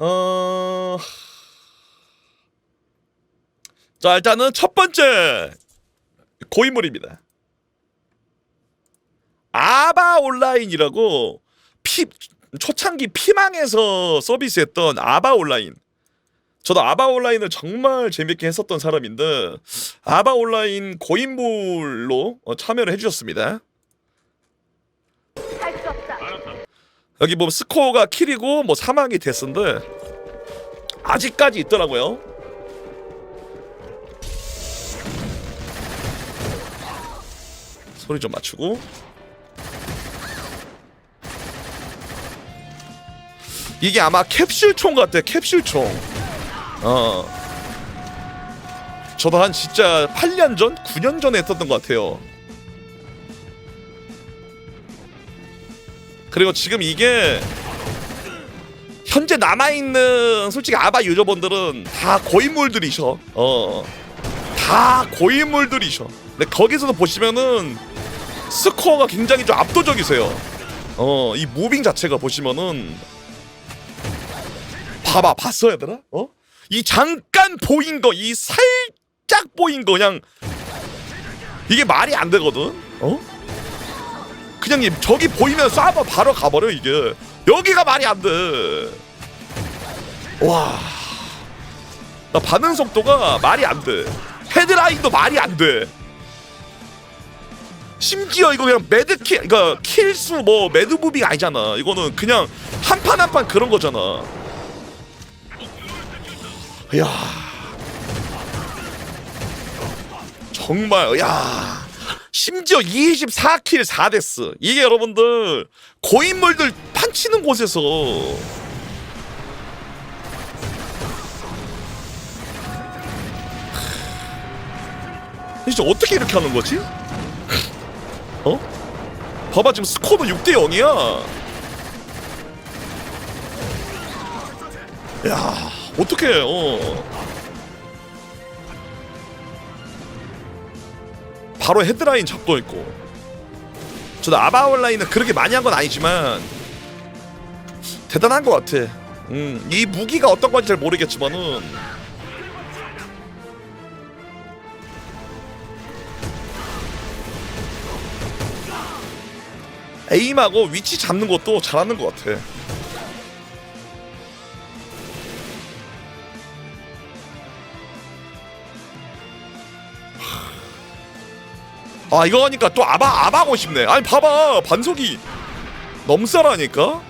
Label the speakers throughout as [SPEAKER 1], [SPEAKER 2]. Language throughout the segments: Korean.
[SPEAKER 1] 어... 자 일단은 첫 번째 고인물입니다. 아바 온라인이라고 피 초창기 피망에서 서비스했던 아바 온라인. 저도 아바 온라인을 정말 재밌게 했었던 사람인데 아바 온라인 고인물로 어, 참여를 해주셨습니다. 여기 보면 스코어가 킬이고 뭐 사망이 됐는데 아직까지 있더라고요. 소리 좀 맞추고. 이게 아마 캡슐총 같아 캡슐총. 어. 저도 한 진짜 8년 전 9년 전에 했었던 것 같아요 그리고 지금 이게 현재 남아있는 솔직히 아바 유저분들은 다 고인물들이셔. 어 다 고인물들이셔. 근데 거기서도 보시면은 스코어가 굉장히 좀 압도적이세요. 어 이 무빙 자체가 보시면은 봐봐 봤어 얘들아? 어? 이 잠깐 보인 거 이 살짝 보인 거 그냥 이게 말이 안 되거든. 어? 그냥 이- 저기 보이면 쏴봐 바로 가버려 이게 여기가 말이 안 돼. 와. 나 반응 속도가 말이 안 돼. 헤드라인도 말이 안 돼. 심지어 이거 그냥 매드킬, 그러니까 킬수 뭐 매드무빙 아니잖아. 이거는 그냥 한 판 한 판 그런 거잖아. 이야. 정말 야. 심지어 24킬 4데스. 이게 여러분들 고인물들 판치는 곳에서. 진짜 어떻게 이렇게 하는 거지? 어? 봐봐 지금 스코어도 6대 0이야. 야 어떻게 어 바로 헤드라인 잡고 있고 저도 아바 온라인은 그렇게 많이 한 건 아니지만 대단한 것 같아. 음, 이 무기가 어떤 건지 잘 모르겠지만은 에임하고 위치 잡는 것도 잘하는 것 같아. 아 이거 하니까 또 아바 아바 하고 싶네. 아니 봐봐 반속이 넘사라니까.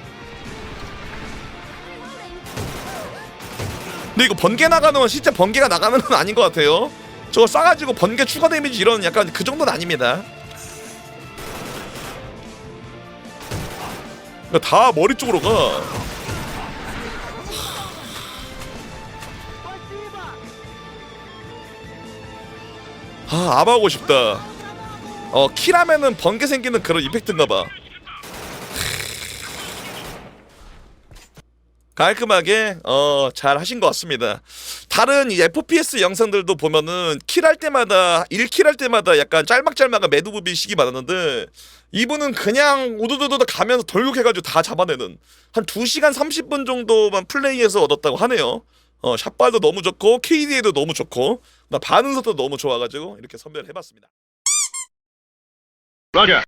[SPEAKER 1] 근데 이거 번개 나가는 건 진짜 번개가 나가는 건 아닌 것 같아요. 저거 쏴가지고 번개 추가 데미지 이런 약간 그 정도는 아닙니다. 다 머리 쪽으로 가. 아 아바 하고 싶다. 어 킬하면은 번개 생기는 그런 이펙트인가 봐. 깔끔하게 어 잘 하신 것 같습니다. 다른 이 FPS 영상들도 보면은 킬할 때마다 1킬 할 때마다 약간 짤막짤막한 매드부비 식이 많았는데 이분은 그냥 우두두두 가면서 돌격해가지고 다 잡아내는 한 2시간 30분 정도만 플레이해서 얻었다고 하네요. 어 샷발도 너무 좋고 KDA도 너무 좋고 나 반응서도 너무 좋아가지고 이렇게 선별해봤습니다.
[SPEAKER 2] Roger.